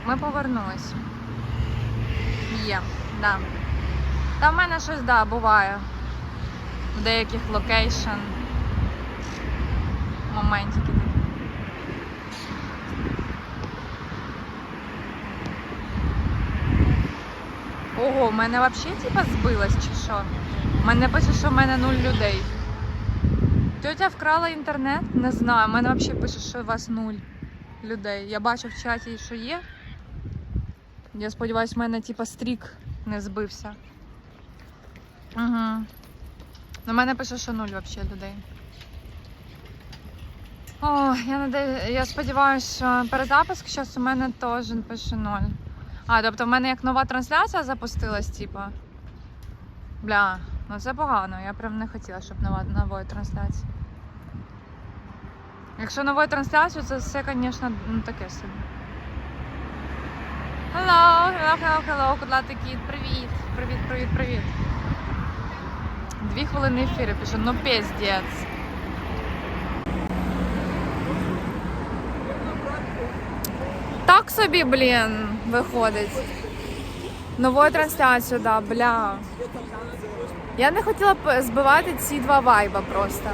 Так, ми повернулись. Є, да. Та в мене щось, да, буває. В деяких локейшн. Моментики. Ого, в мене взагалі типа збилось чи що? У мене пише, що в мене нуль людей. Тетя вкрала інтернет? Не знаю. У мене взагалі пише, що у вас нуль людей. Я бачу в чаті, що є. Я сподіваюся, в мене типа стрік не збився. Угу. У мене пише, що нуль взагалі людей. О, я надеюсь, я сподіваюся, що перезапуск зараз у мене теж пише ноль. А, тобто в мене як нова трансляція запустилась, типа. Бля, ну це погано. Я прям не хотіла, щоб нова нової трансляції. Якщо нової трансляції, це все, звісно, ну, таке собі. Hello, hello, hello, hello, кудлатий кіт, привіт, привіт, привіт, привіт. Дві хвилини ефіру пишу, ну піздець. Так собі, блін, виходить. Новою трансляцією, да, бля. Я не хотіла збивати ці два вайба просто.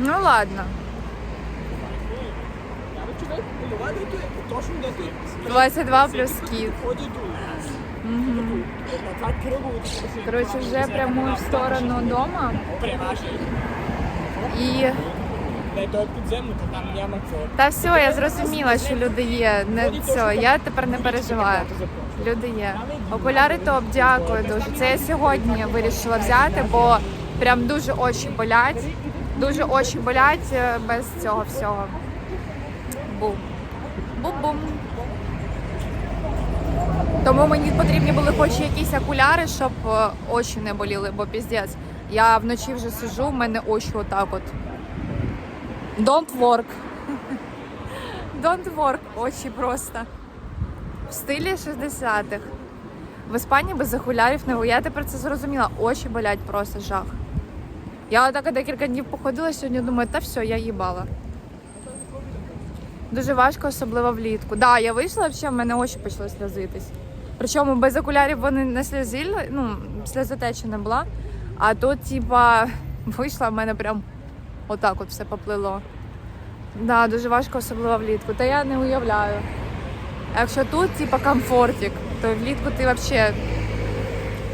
Ну ладно. 22 плюс кіт. Угу. Коротше, вже прямую в сторону дома. І та все, я зрозуміла, що люди є. Не все, я тепер не переживаю. Люди є. Окуляри топ, дякую дуже. Це я сьогодні вирішила взяти, бо прям дуже очі болять. Дуже очі болять е, без цього всього. Бум. Бум-бум. Тому мені потрібні були хоч якісь окуляри, щоб е, очі не боліли, бо піздець. Я вночі вже сижу, в мене очі отак от. Don't work. Don't work. Очі просто. В стилі 60-х. В Іспанії без окулярів не я тепер це зрозуміла. Очі болять просто жах. Я отак декілька днів походила сьогодні, думаю, та все, я їбала. Дуже важко, особливо влітку. Так, да, я вийшла, взагалі, в мене очі почали сльозитись. Причому без окулярів вони не сльозили, ну, сльозотечі не була. А тут, типа, вийшла, в мене прям отак от все поплило. Да, дуже важко, особливо влітку. Та я не уявляю. Якщо тут, типа, комфортик, то влітку ти взагалі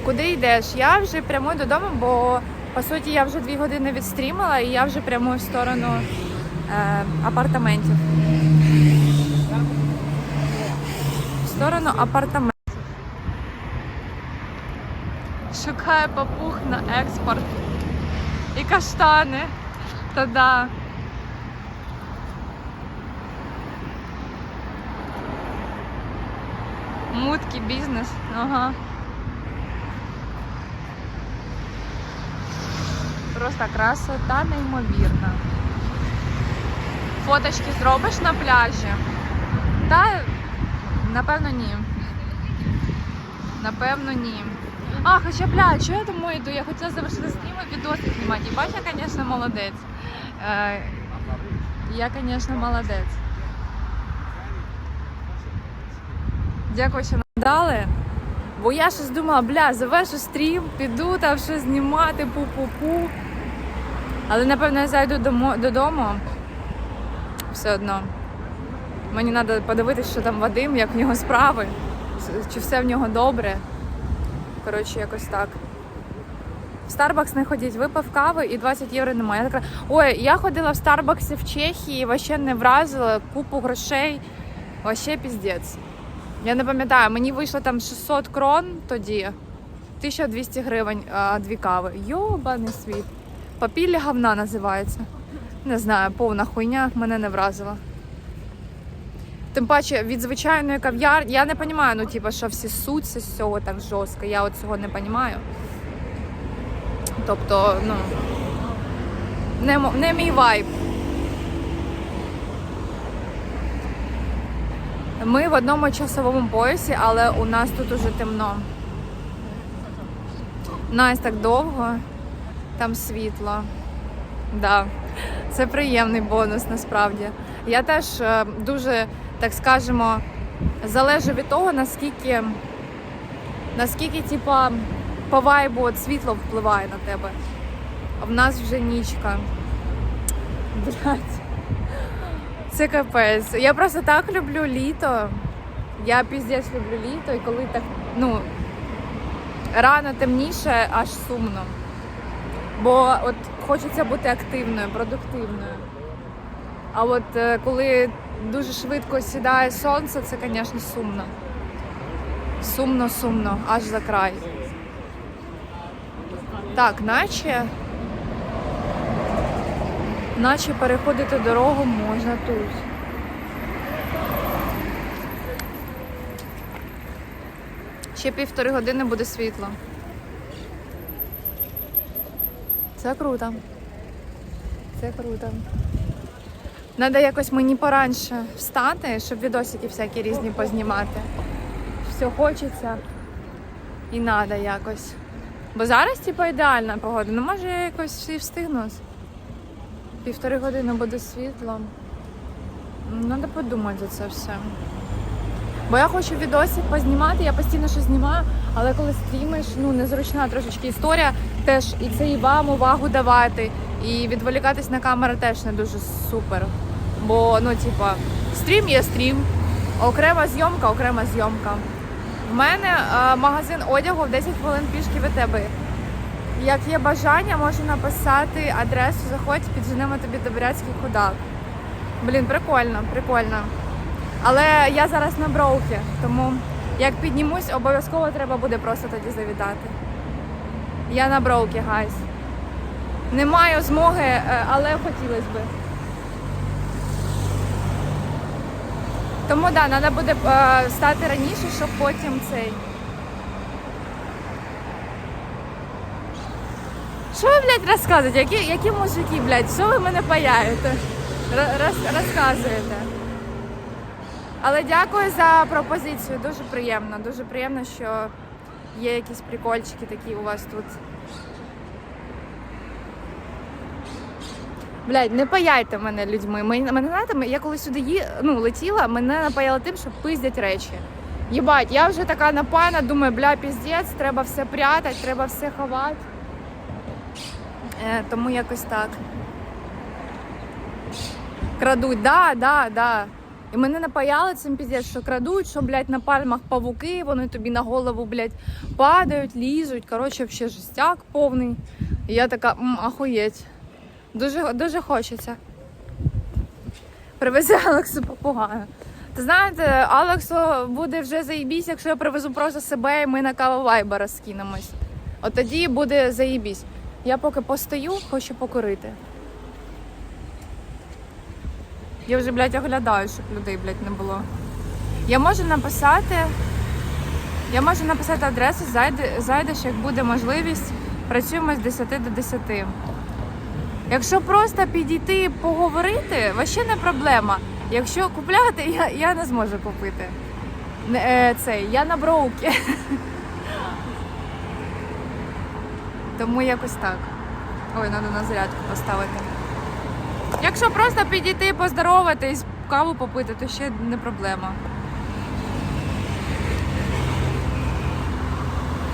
куди йдеш? Я вже прямую додому, бо по суті я вже дві години відстрімила і я вже прямую в сторону апартаментів. В сторону апартаментів. Шукає папух на експорт. І каштани. Та да. Мутки, бізнес. Ага. Просто красота неймовірна. Фоточки зробиш на пляжі? Та напевно ні. Напевно, ні. А, хоча бля, що я тому йду? Я хотіла завершити і відоси знімати. І бачиш, я, звісно, молодець. Е, я, звісно, молодець. Дякую, що надали. Бо я щось думала, бля, завершу стрім, піду там щось знімати, пу-пу-пу. Але напевно я зайду додому. Все одно. Мені треба подивитися, що там Вадим, як в нього справи, чи все в нього добре. Коротше, якось так. В Starbucks не ходіть, випив кави і 20 євро немає. Я така, ой, я ходила в Старбаксі в Чехії, вообще не вразила, купу грошей. Вообще піздець. Я не пам'ятаю, мені вийшло там 600 крон тоді, 1200 гривень а, дві кави. Йобаний світ. Папілля говна називається. Не знаю, повна хуйня мене не вразила. Тим паче від звичайної кав'ярні, я не розумію, ну типу, що всі суться з цього так жорстко. Я от цього не розумію. Тобто, ну не, не мій вайб. Ми в одному часовому поясі, але у нас тут уже темно. Нас так довго, там світло. Да. Це приємний бонус насправді. Я теж е, дуже так скажемо, залежить від того, наскільки, наскільки типа, по вайбу от світло впливає на тебе. В нас вже нічка. Блять. Це капець. Я просто так люблю літо. Я піздець люблю літо, і коли так, ну, рано темніше, аж сумно. Бо от хочеться бути активною, продуктивною. А от е, коли дуже швидко сідає сонце, це, звісно, сумно. Сумно, сумно, аж за край. Так, наче. Наче переходити дорогу можна тут. Ще півтори години буде світло. Це круто. Це круто. Надо якось мені пораньше встати, щоб відосики всякі різні познімати. Все хочеться і надо якось. Бо зараз, типу, ідеальна погода. Ну може я якось і встигну. Півтори години буде світло. Треба подумати за це все. Бо я хочу відосик познімати, я постійно щось знімаю, але коли стрімиш, ну незручна трошечки історія, теж і це і вам увагу давати, і відволікатись на камеру теж не дуже супер. Бо, ну, типа, стрім є стрім, окрема зйомка, окрема зйомка. В мене е, магазин одягу в 10 хвилин пішки від тебе. Як є бажання, можу написати адресу, заходь, підженемо тобі до Брянський худак. Блін, прикольно, прикольно. Але я зараз на броукі, тому як піднімусь, обов'язково треба буде просто тоді завітати. Я на броукі, гайс. Не маю змоги, е, але хотілося би. Тому так, да, треба буде е, встати раніше, щоб потім цей. Що ви, блядь, розказуєте? Які, які мужики, блядь, що ви мене паяєте? Роз- розказуєте. Але дякую за пропозицію. Дуже приємно. Дуже приємно, що є якісь прикольчики такі у вас тут. Блядь, не паяйте мене людьми. Мене, мене знаєте, я коли сюди ї, ну, летіла, мене напаяли тим, що пиздять речі. Єбать, я вже така напана, думаю, бля, піздець, треба все прятати, треба все ховати. Е, тому якось так. Крадуть, да, да, да. І мене напаяли цим піздець, що крадуть, що, блядь, на пальмах павуки, вони тобі на голову, блядь, падають, лізуть. Коротше, взагалі жестяк повний. І я така, м, ахуєть. Дуже, дуже хочеться. Привези Алексу попугая. Ти знаєте, Алексу буде вже заїбісь, якщо я привезу просто себе і ми на каву вайба розкинемось. От тоді буде заїбісь. Я поки постою, хочу покурити. Я вже, блядь, оглядаю, щоб людей, блядь, не було. Я можу написати. Я можу написати адресу, зайде, зайдеш, як буде можливість. Працюємо з 10 до 10. Якщо просто підійти поговорити, вообще не проблема. Якщо купляти, я, я не зможу купити. Е, цей, я на броуки. Тому якось так. Ой, треба на зарядку поставити. Якщо просто підійти, поздороватись, каву попити, то ще не проблема.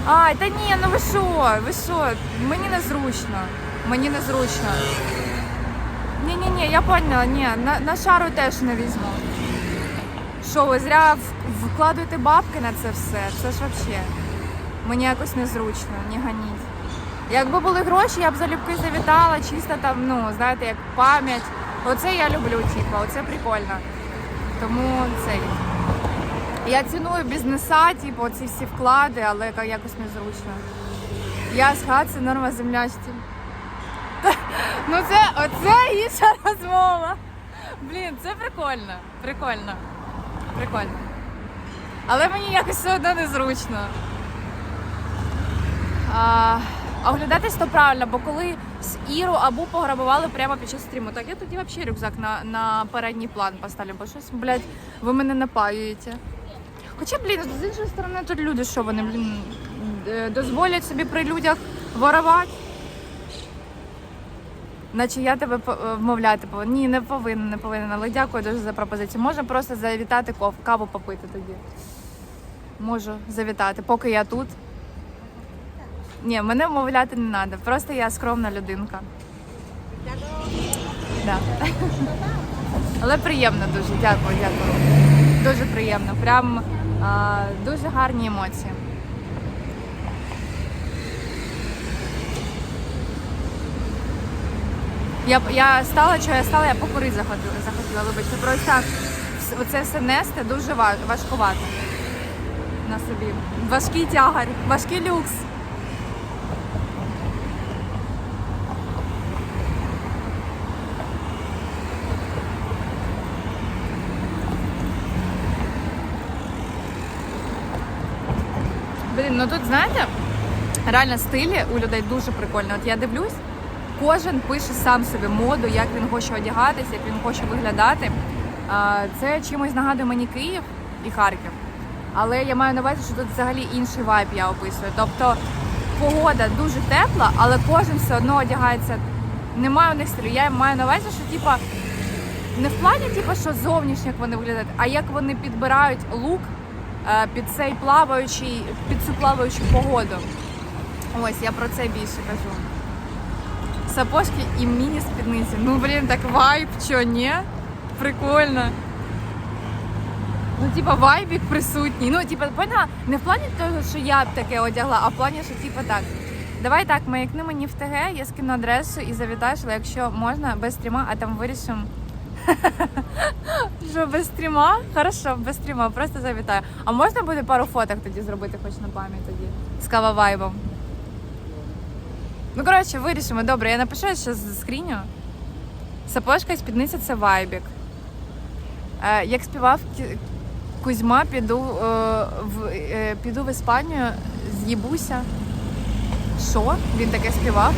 Ай, та ні, ну ви що, ви що? Мені незручно. Мені незручно. Ні, ні, ні, я поняла, ні, на, на шару теж не візьму. Що, ви зря вкладуєте бабки на це все? Це ж взагалі. Мені якось незручно, не ганіть. Якби були гроші, я б залюбки завітала, чисто там, ну, знаєте, як пам'ять. Оце я люблю, типу, оце прикольно. Тому цей. Я ціную бізнеса, типу, ці всі вклади, але якось незручно. Я з хат, це норма землячці. Ну це оце інша розмова. Блін, це прикольно. Прикольно. Прикольно. Але мені якось все одно незручно. А, оглядатись то правильно, бо коли з Іру або пограбували прямо під час стріму, так я тоді взагалі рюкзак на, на передній план поставлю, бо щось, блядь, ви мене напаюєте. Хоча, блін, з іншої сторони, тут люди, що вони, блін, е, дозволять собі при людях воровати. Наче я тебе е, вмовляти повинна. Ні, не повинна, не повинна. Але дякую дуже за пропозицію. Можна просто завітати каву попити тоді. Можу завітати, поки я тут. Ні, мене вмовляти не треба. Просто я скромна людинка. Да. Але приємно дуже, дякую, дякую. Дуже приємно. Прям а, дуже гарні емоції. Я, я стала, що я стала, я покурити захотіла, захотіла вибачте. Просто так, оце все нести дуже ва- важкувато на собі. Важкий тягар, важкий люкс. Блін, ну тут знаєте, реально стилі у людей дуже прикольно. От я дивлюсь, кожен пише сам собі моду, як він хоче одягатися, як він хоче виглядати. Це чимось нагадує мені Київ і Харків. Але я маю на увазі, що тут взагалі інший вайб я описую. Тобто погода дуже тепла, але кожен все одно одягається. Немає у них стилю. Я маю на увазі, що типа не в плані, типу, що зовнішньо як вони виглядають, а як вони підбирають лук під цей плаваючий, під цю плаваючу погоду. Ось я про це більше кажу. Сапожки і міні-спідниці. Ну блін, так вайб, чо, ні? Прикольно. Ну, типа, вайбік присутній. Ну, типа, поняла, не в плані того, що я б таке одягла, а в плані, що типа так. Давай так, маякни мені в ТГ, я скину адресу і завітаєш, але якщо можна, без стріма, а там вирішимо. Що, без стріма? Хорошо, без стріма, просто завітаю. А можна буде пару фоток тоді зробити, хоч на пам'ять тоді з кава вайбом? Ну, коротше, вирішимо. Добре, я напишу ще з скріню. Сапожка і спідниця це вайбік. Е, як співав Кузьма, піду, е, в, е, піду в Іспанію, з'їбуся. Що? Він таке співав?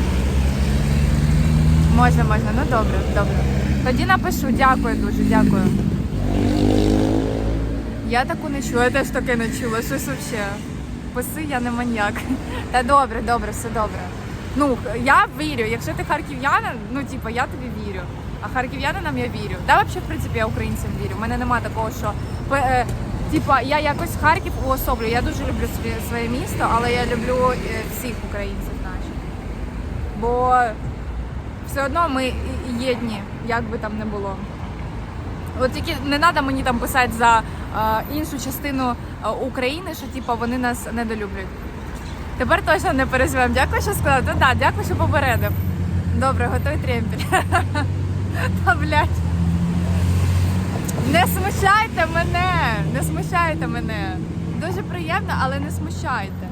Можна, можна. Ну добре, добре. Тоді напишу, дякую дуже, дякую. Я таку не чула, я теж таке не чула. Щось взагалі. Писи, я не маньяк. Та добре, добре, все добре. Ну, я вірю, якщо ти харків'янин, ну типу, я тобі вірю. А харків'янинам я вірю. Да, взагалі, в принципі, я українцям вірю. У мене нема такого, що е, типа я якось Харків уособлюю. Я дуже люблю своє, місто, але я люблю е, всіх українців, значить. Бо все одно ми єдні, як би там не було. От тільки не треба мені там писати за іншу частину України, що типу, вони нас недолюблюють. Тепер точно не перезвемо. Дякую, що сказав. Та да, дякую, що попередив. Добре, готуй тремпіль. Не смущайте мене! Не смущайте мене. Дуже приємно, але не смущайте.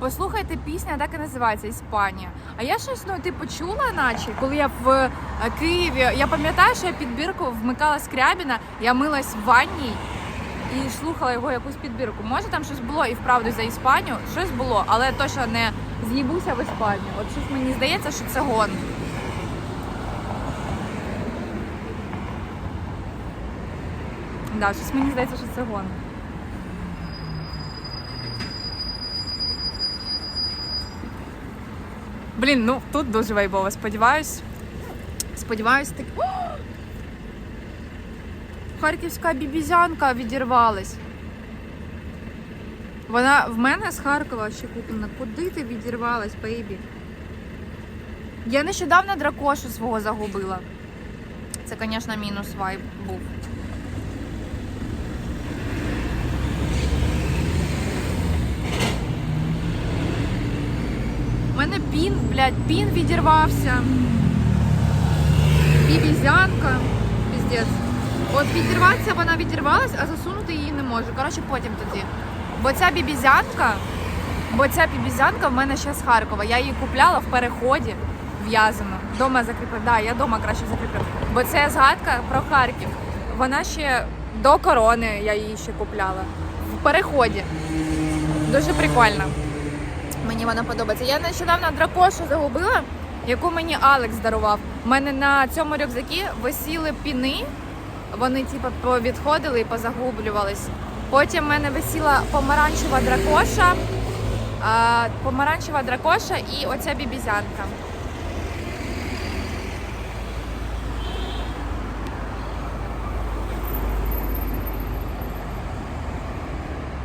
Послухайте пісня, так і називається Іспанія. А я щось ну типу чула, наче коли я в е, Києві. Я пам'ятаю, що я підбірку вмикала Скрябіна, я милась в ванній і слухала його якусь підбірку. Може там щось було і вправду за Іспанію, щось було, але точно не з'їбуся в Іспанію. От щось мені здається, що це гон. Да, щось мені здається, що це гон. Блін, ну тут дуже вайбово. Сподіваюсь. Сподіваюсь, так. Харківська бібізянка відірвалась. Вона в мене з Харкова ще куплена. Куди ти відірвалась, бейбі? Я нещодавно дракошу свого загубила. Це, звісно, мінус вайб був. У мене пін, блядь, пін відірвався. Бібізянка. Піздець. От відірватися вона відірвалась, а засунути її не можу. Коротше, потім тоді. Бо ця бібізянка, бо ця бібізянка в мене ще з Харкова. Я її купляла в переході в'язану. Дома закріплена. Да, я дома краще закріплю. Бо це згадка про Харків. Вона ще до корони я її ще купляла. В переході. Дуже прикольно мені вона подобається. Я нещодавно дракошу загубила, яку мені Алекс дарував. У мене на цьому рюкзакі висіли піни, вони типу, повідходили і позагублювались. Потім в мене висіла помаранчева дракоша, а, помаранчева дракоша і оця бібізянка.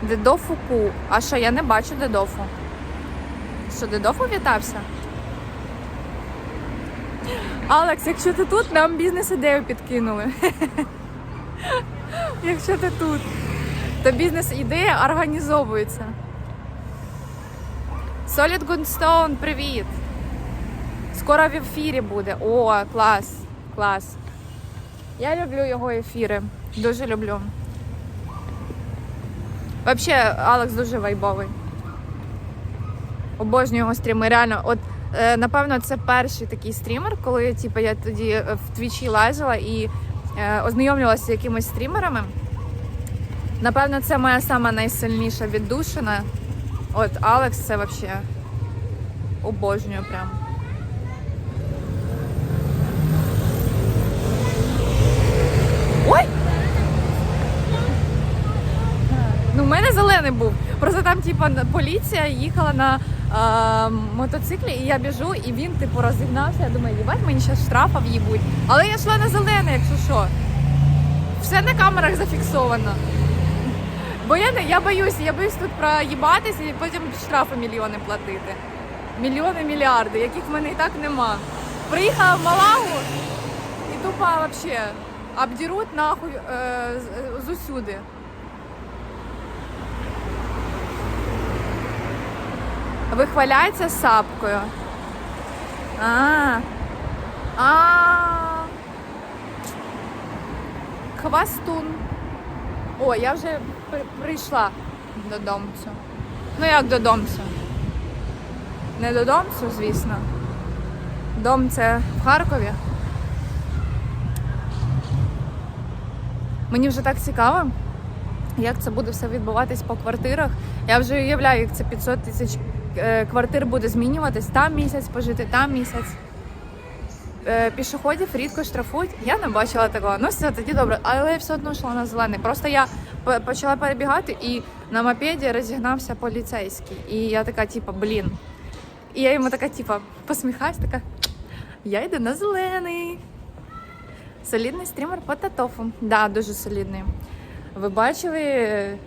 Дедофу Ку. А що я не бачу дедофу? Що, Дедофу вітався? Алекс, якщо ти тут, нам бізнес-ідею підкинули. Якщо ти тут, то бізнес-ідея організовується. Solid Goodstone, привіт! Скоро в ефірі буде. О, клас, клас. Я люблю його ефіри. Дуже люблю. Взагалі, Алекс дуже вайбовий. Обожнюю його стріми. Реально, от е, напевно, це перший такий стрімер, коли типу, я тоді е, в твічі лазила і е, ознайомлювалася з якимись стрімерами. Напевно, це моя сама найсильніша віддушина. От Алекс це взагалі обожнюю прям. Ой! Ну, в мене зелений був. Просто там, типу, поліція їхала на мотоциклі, і я біжу, і він, типу, розігнався. Я думаю, їбать, мені ще штрафа в'їбуть. Але я йшла на зелений, якщо що. Все на камерах зафіксовано. Бо я не я боюсь, я боюсь тут проїбатися і потім штрафи мільйони платити. Мільйони, мільярди, яких в мене і так нема. Приїхала в Малагу і тупо вообще обдеруть нахуй е, з усюди. Вихваляється сапкою. А. А. Хвастун. О, я вже при- прийшла додому. Ну як додому? Не додому, звісно. Дом це в Харкові. Мені вже так цікаво, як це буде все відбуватись по квартирах. Я вже уявляю, як це 500 тисяч квартир буде змінюватись. Там місяць пожити, там місяць. Е, Пішоходів рідко штрафують. Я не бачила такого. Ну все, тоді добре. Але я все одно йшла на зелений. Просто я почала перебігати і на мопеді розігнався поліцейський. І я така, типа, блін. І я йому така, типа, посміхаюсь, така. Я йду на зелений. Солідний стрімер по татофу. Да, дуже солідний. Ви бачили?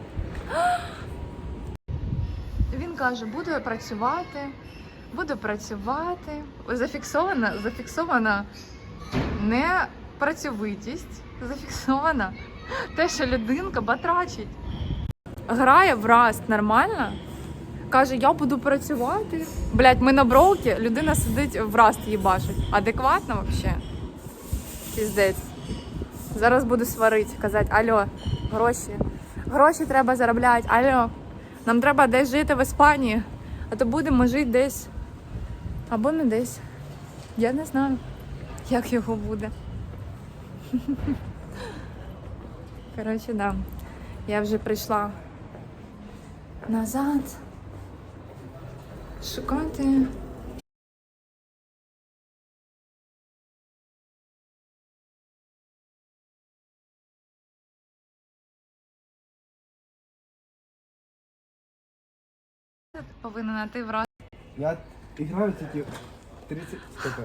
Каже, буду працювати, буду працювати. Зафіксована, зафіксована непрацьовитість, зафіксована те, що людинка батрачить. Грає в раст нормально. Каже, я буду працювати. Блять, ми на броукі, людина сидить в раст їбашить. Адекватно взагалі? Піздець. Зараз буду сварити, казати, алло, гроші. Гроші треба заробляти, алло. Нам треба десь жити в Іспанії, а то будемо жити десь. Або не десь. Я не знаю, як його буде. Коротше, да. Я вже прийшла назад. Шукати. Повинна ти в Я играю тільки 30... Сколько?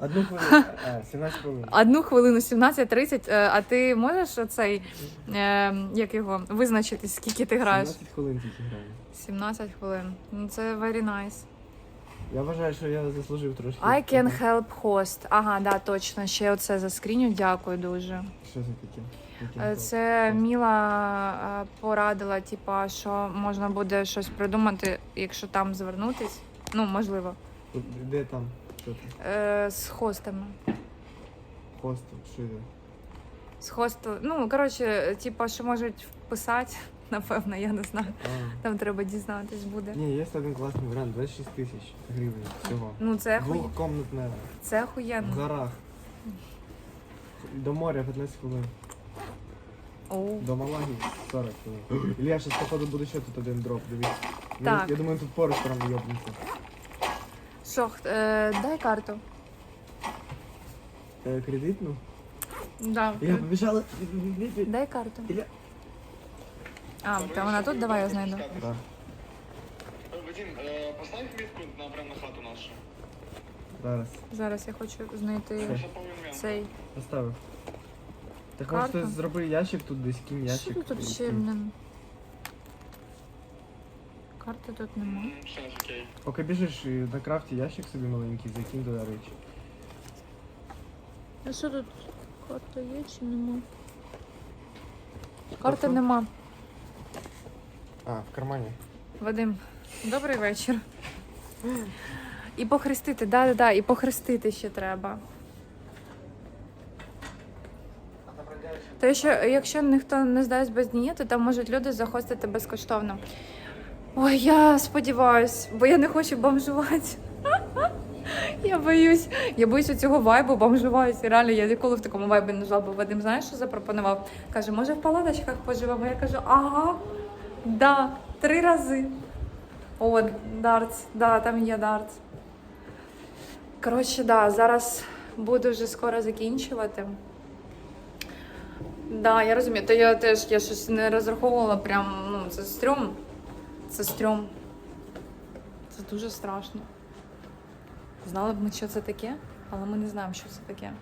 Одну хвилину. А, 17 хвилин. Одну хвилину 17-30, е, а ти можеш оцей, е, як його, визначити, скільки ти граєш? 17 хвилин тільки граю. 17 хвилин. Ну це very nice. Я вважаю, що я заслужив трошки. I can help host. Ага, да, точно. Ще оце заскріню. Дякую дуже. Що це таке? Е? Це Міла е, порадила, типа, що можна буде щось придумати, якщо там звернутись. Ну, можливо, Де там? Що там? е, з хостами. Хостел, що йде? З хостел. Ну, коротше, типа, що можуть вписати, напевно, я не знаю. А. Там треба дізнатись буде. Ні, є один класний варіант, 26 тисяч гривень всього. Ну, це. Двохкомнатне це в горах. До моря 15 хвилин. Оу. До Малаги 40 хвилин. Ілля, зараз походу буде ще тут один дроп, дивись. Ну, Так. Я думаю, тут поруч прям йобнеться. Що, х- е, дай карту. Е, Кредитну? Да. Я побіжала. Дай карту. Ілля. А, та вона тут, давай я знайду. Так. Вадим, э, поставь метку на прям на хату нашу. Зараз. Зараз я хочу знайти цей. Поставив. Так може ти зроби ящик тут десь кінь Що ящик. тут і- ще, блин? Карти тут нема. Сейчас, окей. Поки біжиш і на крафті ящик собі маленький, закинь туди речі. А що тут? Карта є чи нема? Карти нема. А, в кармані. Вадим, добрий вечір. І похрестити, да, да, да, і похрестити ще треба. То що, якщо ніхто не здасть без дієти, то можуть люди захостити безкоштовно. Ой, я сподіваюсь, бо я не хочу бомжувати. Я боюсь. Я боюся цього вайбу бомжуваюсь. Реально, я ніколи в такому вайбі не жила, бо Вадим, знаєш, що запропонував? Каже, може в палаточках поживемо? Я кажу, ага, да, три рази. О, дартс, да, там є дартс. Коротше, да, зараз буду вже скоро закінчувати. Да, я розумію. То я теж я щось не розраховувала, прям, ну, це стрьом. Це стрьом. Це дуже страшно. Знали б ми, що це таке, але ми не знаємо, що це таке.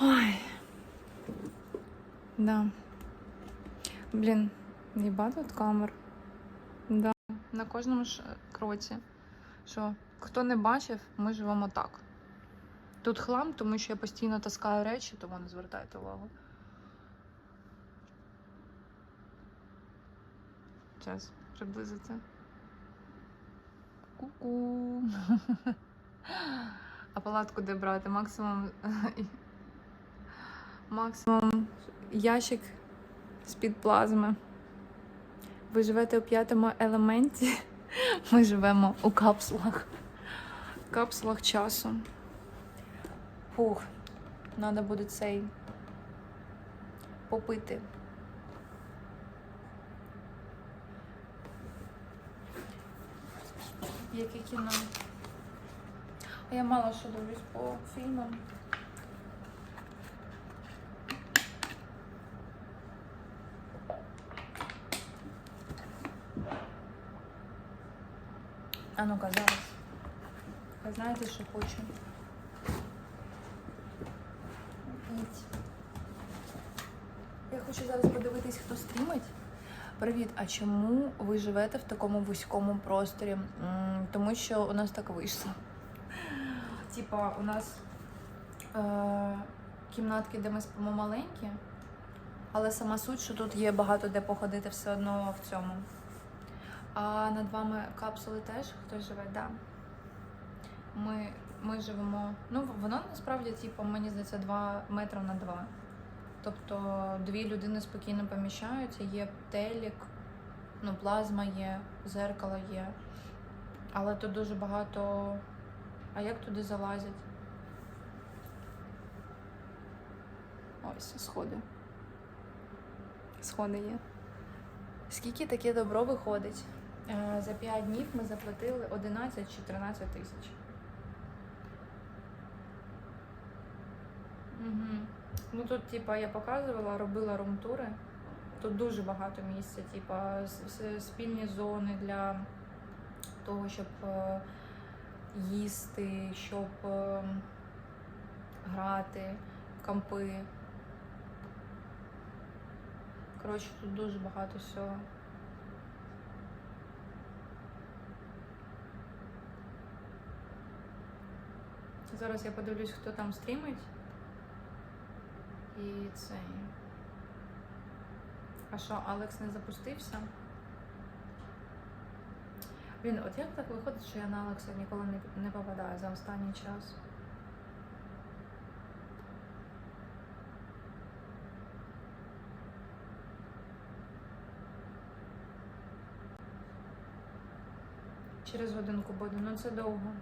Ой. Да. Блін, їба тут камер. Да. На кожному ж кроці. Що, хто не бачив, ми живемо так. Тут хлам, тому що я постійно таскаю речі, тому не звертайте увагу. Час приблизити. Ку-ку. А палатку де брати? Максимум. Максимум ящик з-під плазми. Ви живете у п'ятому елементі. Ми живемо у капсулах. Капсулах часу. Фух, треба буде цей попити. Яке кіно? Я мало що дивлюсь по фільмам. А ну-ка, зараз. Ви знаєте, що хочу? Я хочу зараз подивитись, хто стрімить. Привіт, а чому ви живете в такому вузькому просторі? Тому що у нас так вийшло. Типа, у нас е- кімнатки, де ми спимо маленькі, але сама суть, що тут є багато де походити все одно в цьому. А над вами капсули теж хтось живе? Да. Ми, ми живемо. Ну, воно насправді, типу, мені здається, 2 метри на 2. Тобто дві людини спокійно поміщаються, є телік, ну, плазма є, зеркало є. Але тут дуже багато. А як туди залазять? Ось, сходи. Сходи є. Скільки таке добро виходить? Е, За 5 днів ми заплатили 11 чи 13 тисяч. Угу. Ну тут, типа, я показувала, робила румтури. Тут дуже багато місця, типа, спільні зони для того, щоб е, їсти, щоб е, грати, кампи. Коротше, тут дуже багато всього. Зараз я подивлюсь, хто там стрімить. І цей. А що, Алекс не запустився? Блін, от як так виходить, що я на Алекса ніколи не, не попадаю за останній час? Через годинку буду, ну це довго.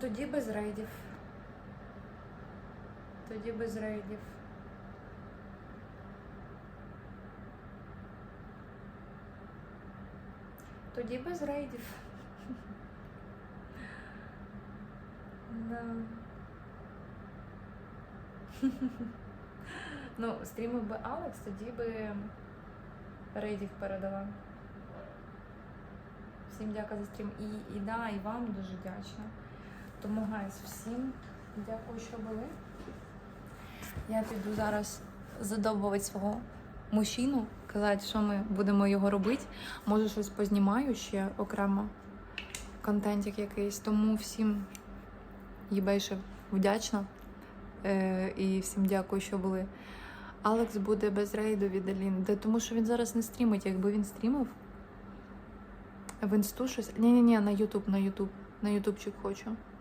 Тоді без рейдів. Тоді без рейдів. Тоді без рейдів. Да. Ну, стрімив би Алекс, тоді би рейдів передала. Всім дякую за стрім. І, і да, і вам дуже вдячна. Тому, всім дякую, що були. Я піду зараз задовбувати свого мужчину, казати, що ми будемо його робити. Може, щось познімаю ще окремо контентик якийсь. Тому всім їбейше вдячна. Е, і всім дякую, що були. Алекс буде без рейду від Аліни, де- тому що він зараз не стрімить. Якби він стрімив, в інсту щось. Ні-ні-ні, на Ютуб, на Ютуб. На Ютубчик хочу.